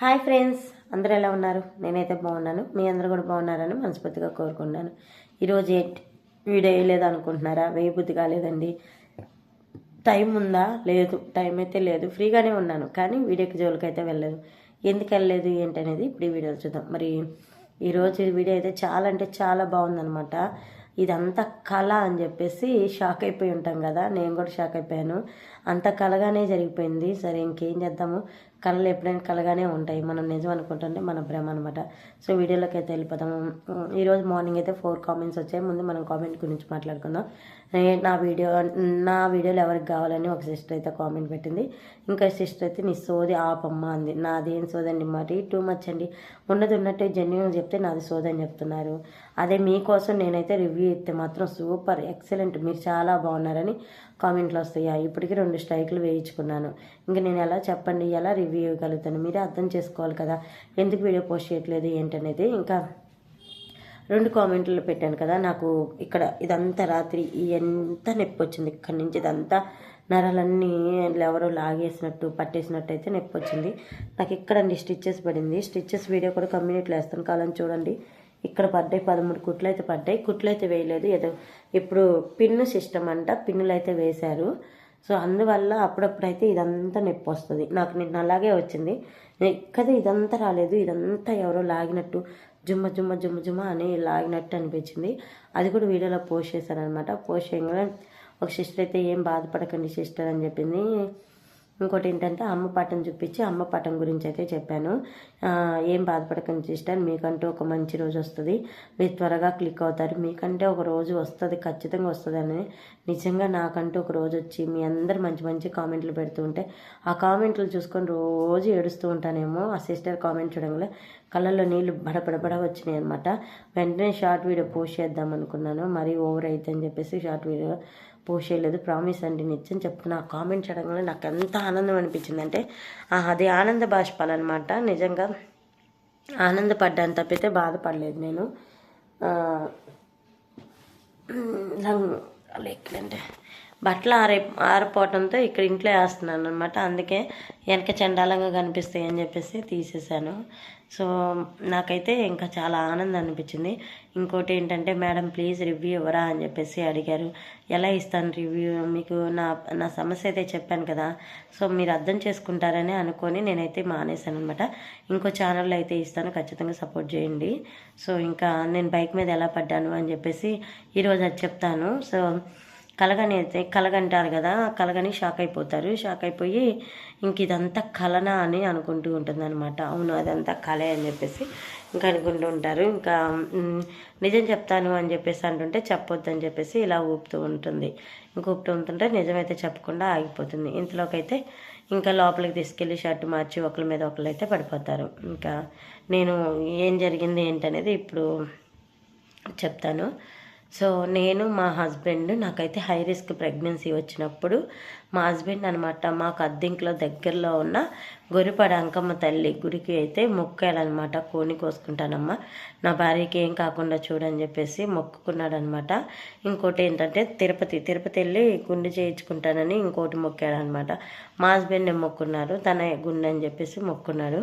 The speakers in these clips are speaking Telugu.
హాయ్ ఫ్రెండ్స్ అందరూ ఎలా ఉన్నారు? నేనైతే బాగున్నాను. మీ అందరూ కూడా బాగున్నారని మనస్ఫూర్తిగా కోరుకున్నాను ఈరోజు ఏ వీడియో వేయలేదు అనుకుంటున్నారా వేయ బుద్ధి కాలేదండి. టైం ఉందా? లేదు. టైం అయితే లేదు. ఫ్రీగానే ఉన్నాను కానీ వీడియోకి జోలికైతే వెళ్ళలేదు. ఎందుకు వెళ్ళలేదు? ఏంటనేది ఇప్పుడు ఈ వీడియో చూద్దాం. మరి ఈరోజు వీడియో అయితే చాలా అంటే చాలా బాగుందనమాట ఇదంతా కళ అని చెప్పేసి షాక్ అయిపోయి ఉంటాం కదా. నేను కూడా షాక్ అయిపోయాను. అంత కలగానే జరిగిపోయింది. సరే ఇంకేం చేద్దాము? కళలు ఎప్పుడైనా కలగానే ఉంటాయి. మనం నిజం అనుకుంటుంటే మన భ్రమ అనమాట సో వీడియోలోకి అయితే వెళ్ళిపోతాము ఈరోజు మార్నింగ్ అయితే ఫోర్ కామెంట్స్ వచ్చాయి. ముందు మనం కామెంట్ గురించి మాట్లాడుకుందాం. నా వీడియో నా వీడియోలు ఎవరికి కావాలని ఒక సిస్టర్ అయితే కామెంట్ పెట్టింది. ఇంకా సిస్టర్ అయితే నీ సోది ఆపమ్మ అంది. నాదేం సోదండి మరి? టూ మచ్ అండి. ఉన్నది ఉన్నట్టే జెన్యున్ చెప్తే నాది సోదని చెప్తున్నారు. అదే మీకోసం నేనైతే రివ్యూ ఇస్తే మాత్రం సూపర్ ఎక్సలెంట్. మీరు చాలా బాగున్నారని కామెంట్లు వస్తాయి. ఇప్పటికీ రెండు స్ట్రైక్లు వేయించుకున్నాను. ఇంకా నేను ఎలా చెప్పండి ఎలా రివ్యూ ఇవ్వగలుగుతాను మీరే అర్థం చేసుకోవాలి కదా. ఎందుకు వీడియో పోస్ట్ చేయట్లేదు ఏంటనేది. ఇంకా రెండు కామెంట్లు పెట్టాను కదా. నాకు ఇక్కడ ఇదంతా రాత్రి ఎంత నొప్పి వచ్చింది ఇక్కడి నుంచి ఇదంతా నరాలన్నీ ఎవరో లాగేసినట్టు పట్టేసినట్టు అయితే నొప్పి వచ్చింది. నాకు ఇక్కడండి స్టిచ్చెస్ పడింది. స్టిచ్చెస్ వీడియో కూడా కమ్యూనిటీలో వేస్తాను. కాలని చూడండి. ఇక్కడ పడ్డాయి పదమూడు కుట్లు అయితే పడ్డాయి. కుట్లు అయితే వేయలేదు. ఏదో ఇప్పుడు పిన్ను సిస్టమ్ అంట పిన్నులు అయితే వేశారు. సో అందువల్ల అప్పుడప్పుడైతే ఇదంతా నొప్పి వస్తుంది. నాకు నిన్న అలాగే వచ్చింది. కదా ఇదంతా రాలేదు. ఇదంతా ఎవరో లాగినట్టు జుమ్మ జుమ్మ జుమ్మ జుమ్మ అని లాగినట్టు అనిపించింది. అది కూడా వీడియోలో పోస్ట్ చేశాను అనమాట పోస్ట్ చేయగానే ఒక సిస్టర్ అయితే ఏం బాధపడకండి సిస్టర్ అని చెప్పింది. ఇంకోటి ఏంటంటే అమ్మ పటం చూపించి అమ్మ పటం గురించి అయితే చెప్పాను ఏం బాధపడకండి సిస్టర్ మీకంటూ ఒక మంచి రోజు వస్తుంది. మీరు త్వరగా క్లిక్ అవుతారు. మీకంటే ఒక రోజు వస్తుంది ఖచ్చితంగా వస్తుందని నిజంగా నాకంటూ ఒక రోజు వచ్చి మీ అందరు మంచి మంచి కామెంట్లు పెడుతూ ఉంటే ఆ కామెంట్లు చూసుకొని రోజు ఏడుస్తూ ఉంటానేమో. ఆ సిస్టర్ కామెంట్ చూడంగా కళ్ళల్లో నీళ్ళు బడబడబడ వచ్చినాయి అనమాట వెంటనే షార్ట్ వీడియో పోస్ట్ చేద్దాం అనుకున్నాను. మరీ ఓవర్ అవుతుందని అని చెప్పేసి షార్ట్ వీడియో పోస్ట్ చేయలేదు ప్రామిస్ అండి నిత్యం చెప్తున్నా ఆ కామెంట్ చేయడం వల్ల నాకు ఎంత ఆనందం అనిపించింది అంటే అది ఆనంద బాష్పాలు అనమాట నిజంగా ఆనందపడ్డాను తప్పితే బాధపడలేదు నేను. ఆ, బట్టలు ఆరే ఆరిపోవడంతో ఇక్కడ ఇంట్లో వేస్తున్నాను అనమాట అందుకే వెనక చండాలంగా కనిపిస్తాయి అని చెప్పేసి తీసేసాను సో నాకైతే ఇంకా చాలా ఆనందం అనిపించింది. ఇంకోటి ఏంటంటే మేడం ప్లీజ్ రివ్యూ ఇవ్వరా? అని చెప్పేసి అడిగారు. ఎలా ఇస్తాను రివ్యూ? మీకు నా నా సమస్య అయితే చెప్పాను కదా. సో మీరు అర్థం చేసుకుంటారని అనుకొని నేనైతే మానేశాను అనమాట ఇంకో ఛానల్లో అయితే ఇస్తాను. ఖచ్చితంగా సపోర్ట్ చేయండి. సో ఇంకా నేను బైక్ మీద ఎలా పడ్డాను? అని చెప్పేసి ఈరోజు అది చెప్తాను. సో కలగని అయితే కలగంటారు కదా కలగని షాక్ అయిపోతారు. షాక్ అయిపోయి ఇంక ఇదంతా కలనా అని అనుకుంటూ ఉంటుంది అనమాట అవును అదంతా కలే అని చెప్పేసి ఇంకా అనుకుంటూ ఉంటారు. ఇంకా నిజం చెప్తాను అని చెప్పేసి అంటుంటే చెప్పొద్దు అని చెప్పేసి ఇలా ఊపుతూ ఉంటుంది. ఇంక ఊపుతూ ఉంటుంటే నిజమైతే చెప్పకుండా ఆగిపోతుంది. ఇంతలోకైతే ఇంకా లోపలికి తీసుకెళ్ళి షర్ట్ మార్చి ఒకరి మీద ఒకరు అయితే పడిపోతారు. ఇంకా నేను ఏం జరిగింది ఏంటనేది ఇప్పుడు చెప్తాను. సో నేను మా హస్బెండ్ నాకైతే హై రిస్క్ ప్రెగ్నెన్సీ వచ్చినప్పుడు మా హస్బెండ్ అనమాట మాకు అద్దెంకిలో దగ్గరలో ఉన్న గొరిపాడ అంకమ్మ తల్లి గుడికి అయితే మొక్కాడనమాట కోని కోసుకుంటానమ్మా. నా భార్యకి ఏం కాకుండా చూడని చెప్పేసి మొక్కుకున్నాడనమాట ఇంకోటి ఏంటంటే తిరుపతి తిరుపతి వెళ్ళి గుండె చేయించుకుంటానని ఇంకోటి మొక్కాడనమాట మా హస్బెండ్ మొక్కున్నారు? తన గుండె అని చెప్పేసి మొక్కున్నాడు.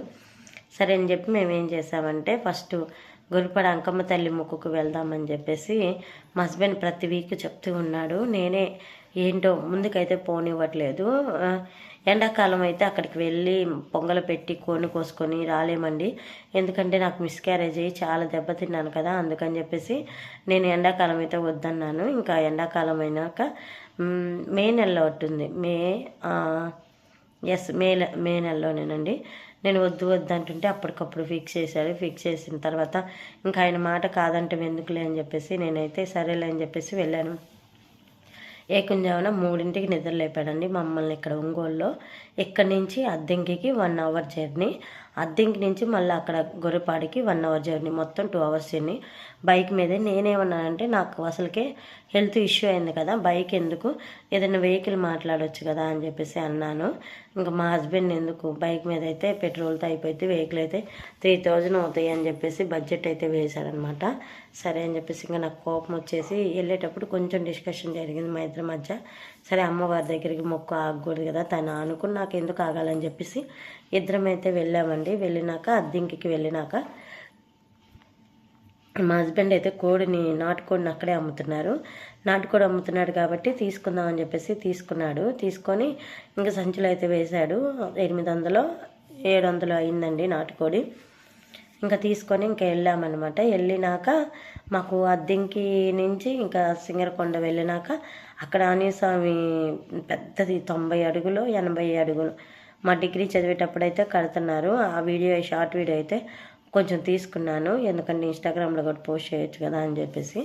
సరే అని చెప్పి మేము ఏం చేసామంటే ఫస్ట్ గురిపడ అంకమ్మ తల్లి ముక్కుకు వెళ్దామని చెప్పేసి మా హస్బెండ్ ప్రతి వీక్ చెప్తూ ఉన్నాడు నేనే ఏంటో ముందుకైతే పోనివ్వట్లేదు. ఎండాకాలం అయితే అక్కడికి వెళ్ళి పొంగలు పెట్టి కోని కోసుకొని రాలేమండి. ఎందుకంటే నాకు మిస్క్యారేజ్ అయ్యి చాలా దెబ్బతిన్నాను కదా అందుకని చెప్పేసి నేను ఎండాకాలం అయితే వద్దన్నాను. ఇంకా ఎండాకాలం అయినాక మే నెలలో ఉంటుంది మే ఎస్ మే మే నెలలోనేనండి. నేను వద్దు వద్దు అంటుంటే అప్పటికప్పుడు ఫిక్స్ చేశాడు ఫిక్స్ చేసిన తర్వాత ఇంకా ఆయన మాట కాదంటే ఎందుకులే అని చెప్పేసి నేనైతే సరేలే అని చెప్పేసి వెళ్ళాను. ఏకుంజామున మూడింటికి నిద్ర లేపాడండి. మమ్మల్ని ఇక్కడ ఒంగోలులో ఇక్కడి నుంచి? అద్దెంకికి వన్ అవర్ జర్నీ అద్దెంకి నుంచి మళ్ళీ అక్కడ గొర్రెపాడికి వన్ అవర్ జర్నీ మొత్తం టూ అవర్స్ జర్నీ బైక్ మీదే నేనేమన్నానంటే నాకు అసలుకే హెల్త్ ఇష్యూ అయింది కదా బైక్ ఎందుకు? ఏదైనా వెహికల్ మాట్లాడవచ్చు కదా అని చెప్పేసి అన్నాను. ఇంకా మా హస్బెండ్ ఎందుకు? బైక్ మీద అయితే పెట్రోల్తో అయిపోయింది వెహికల్ అయితే త్రీ థౌజండ్ అవుతాయి అని చెప్పేసి బడ్జెట్ అయితే వేశారనమాట సరే అని చెప్పేసి ఇంకా నాకు కోపం వచ్చేసి వెళ్ళేటప్పుడు కొంచెం డిస్కషన్ జరిగింది మా ఇద్దరి మధ్య. సరే అమ్మవారి దగ్గరికి మొక్క ఆగకూడదు కదా తను అనుకుని నాకు ఎందుకు ఆగాలని చెప్పేసి ఇద్దరం అయితే వెళ్ళామండి. వెళ్ళినాక అద్దెంకికి వెళ్ళినాక మా హస్బెండ్ అయితే కోడిని నాటుకోడిని అక్కడే అమ్ముతున్నారు. నాటుకోడి అమ్ముతున్నాడు కాబట్టి తీసుకుందాం అని చెప్పేసి తీసుకున్నాడు. తీసుకొని ఇంకా సంచులు అయితే వేశాడు. ఎనిమిది వందలు ఏడు వందలు అయిందండి నాటుకోడి. ఇంకా తీసుకొని ఇంకా వెళ్ళామన్నమాట. వెళ్ళినాక మాకు అద్దెంకి నుంచి ఇంకా సింగరకొండ వెళ్ళినాక అక్కడ ఆంజనేయస్వామి పెద్దది తొంభై అడుగులు ఎనభై అడుగులు. మా డిగ్రీ చదివేటప్పుడు అయితే కడుతున్నారు. ఆ వీడియో షార్ట్ వీడియో అయితే కొంచెం తీసుకున్నాను. ఎందుకంటే ఇన్స్టాగ్రామ్లో కూడా పోస్ట్ చేయొచ్చు కదా అని చెప్పేసి.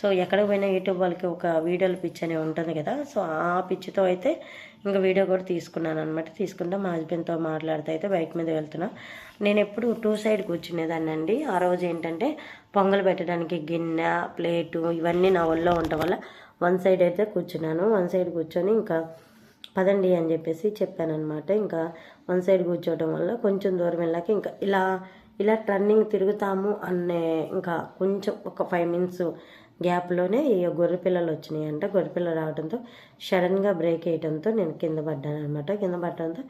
సో ఎక్కడికి పోయినా యూట్యూబ్ వాళ్ళకి ఒక వీడియోల పిచ్ అనే ఉంటుంది కదా. సో ఆ పిచ్చితో అయితే ఇంకా వీడియో కూడా తీసుకున్నాను అనమాట తీసుకుంటే మా హస్బెండ్తో మాట్లాడితే అయితే బైక్ మీద వెళ్తున్నా. నేను ఎప్పుడు టూ సైడ్ కూర్చునేదాన్ని అండి. ఆ రోజు ఏంటంటే పొంగల్ పెట్టడానికి గిన్నె ప్లేటు ఇవన్నీ నా ఒళ్ళో ఉండటం వల్ల వన్ సైడ్ అయితే కూర్చున్నాను. వన్ సైడ్ కూర్చొని ఇంకా పదండి అని చెప్పేసి చెప్పాను అనమాట ఇంకా వన్ సైడ్ కూర్చోవడం వల్ల కొంచెం దూరం వెళ్ళాక ఇంకా ఇలా ఇలా టర్నింగ్ తిరుగుతాము అనే ఇంకా కొంచెం ఒక ఫైవ్ మినిట్స్ గ్యాప్లోనే ఈ గొర్రె పిల్లలు అంట గొర్రె పిల్లలు రావడంతో సడన్గా బ్రేక్ వేయడంతో నేను కింద పడ్డాను అనమాట కింద పడడంతో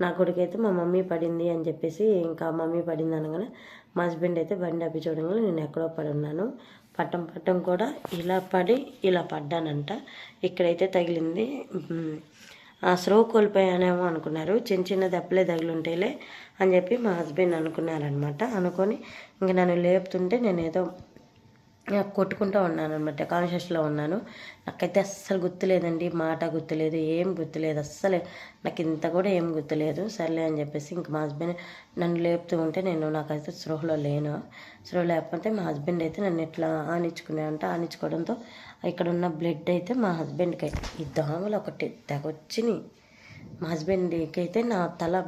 నా కొడుకు అయితే మా మమ్మీ పడింది అని చెప్పేసి ఇంకా మమ్మీ పడింది అనగానే మా హస్బెండ్ అయితే బండి అప్పి చూడంగా నేను ఎక్కడో పడి ఉన్నాను. పట్టం పట్టం కూడా ఇలా పడి ఇలా పడ్డానంట. ఇక్కడైతే తగిలింది. స్రో కోల్పోయానేమో అనుకున్నారు. చిన్న చిన్న దెబ్బలే తగిలుంటేలే అని చెప్పి మా హస్బెండ్ అనుకున్నారనమాట. అనుకొని ఇంక నన్ను లేపుతుంటే నేను ఏదో కొట్టుకుంటూ ఉన్నాను అనమాట కాన్షియస్లో ఉన్నాను. నాకైతే అస్సలు గుర్తులేదండి. మాట గుర్తులేదు ఏం గుర్తులేదు. అస్సలు నాకు ఇంత కూడా ఏం గుర్తులేదు. సర్లే అని చెప్పేసి ఇంక మా హస్బెండ్ నన్ను లేపుతూ ఉంటే నేను నాకైతే స్రోహలో లేను. స్రోహ లేకపోతే మా హస్బెండ్ అయితే నన్ను ఎట్లా ఆనించుకున్నాయంటే ఆనించుకోవడంతో ఇక్కడ ఉన్న బ్లడ్ అయితే మా హస్బెండ్కి అయితే ఈ దోమలు ఒకటి తెగొచ్చినాయి. మా హస్బెండ్కి అయితే నా తల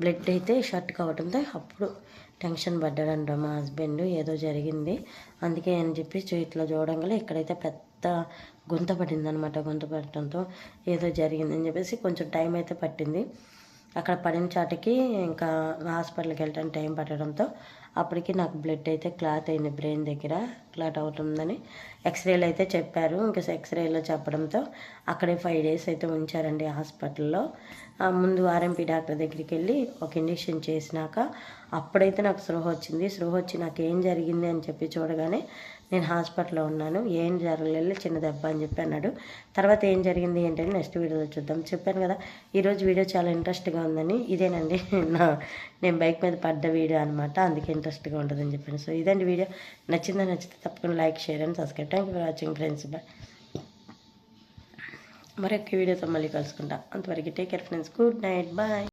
బ్లడ్ అయితే షర్ట్ కావడంతో అప్పుడు టెన్షన్ పడ్డాడంట మా హస్బెండ్ ఏదో జరిగింది. అందుకే అని చెప్పి ఇట్లా చూడంగానే ఇక్కడైతే పెద్ద గుంత పడింది అనమాట గుంత పడటంతో ఏదో జరిగిందని చెప్పేసి కొంచెం టైం అయితే పట్టింది. అక్కడ పడిన చాటికి ఇంకా హాస్పిటల్కి వెళ్ళడానికి టైం పట్టడంతో అప్పటికి నాకు బ్లడ్ అయితే క్లాత్ అయింది బ్రెయిన్ దగ్గర క్లాట్ అవుతుందని. ఎక్స్రేలు అయితే చెప్పారు. ఇంకా ఎక్స్రేలో చెప్పడంతో అక్కడే ఫైవ్ డేస్ అయితే ఉంచారండి హాస్పిటల్లో. ముందు ఆర్ఎంపీ డాక్టర్ దగ్గరికి వెళ్ళి ఒక ఇంజెక్షన్ చేసినాక అప్పుడైతే నాకు స్పృహ వచ్చింది. స్పృహ వచ్చి నాకు ఏం జరిగింది అని చెప్పి చూడగానే నేను హాస్పిటల్లో ఉన్నాను. ఏం జరగలేదు చిన్న దెబ్బ అని చెప్పి అన్నాడు. తర్వాత ఏం జరిగింది ఏంటని నెక్స్ట్ వీడియోలో చూద్దాం. చెప్పాను కదా ఈరోజు వీడియో చాలా ఇంట్రెస్ట్గా ఉందని. ఇదేనండి నా నేను బైక్ మీద పడ్డ వీడియో అనమాట అందుకే ఇంట్రెస్ట్గా ఉంటుందని చెప్పాను. సో ఇదండి వీడియో. నచ్చిందా నచ్చితే తప్పకుండా like share and subscribe. Thank you for watching friends bye మరొక వీడియోతో మళ్ళీ కలుసుకుంటాం. అంతవరకు take care friends good night bye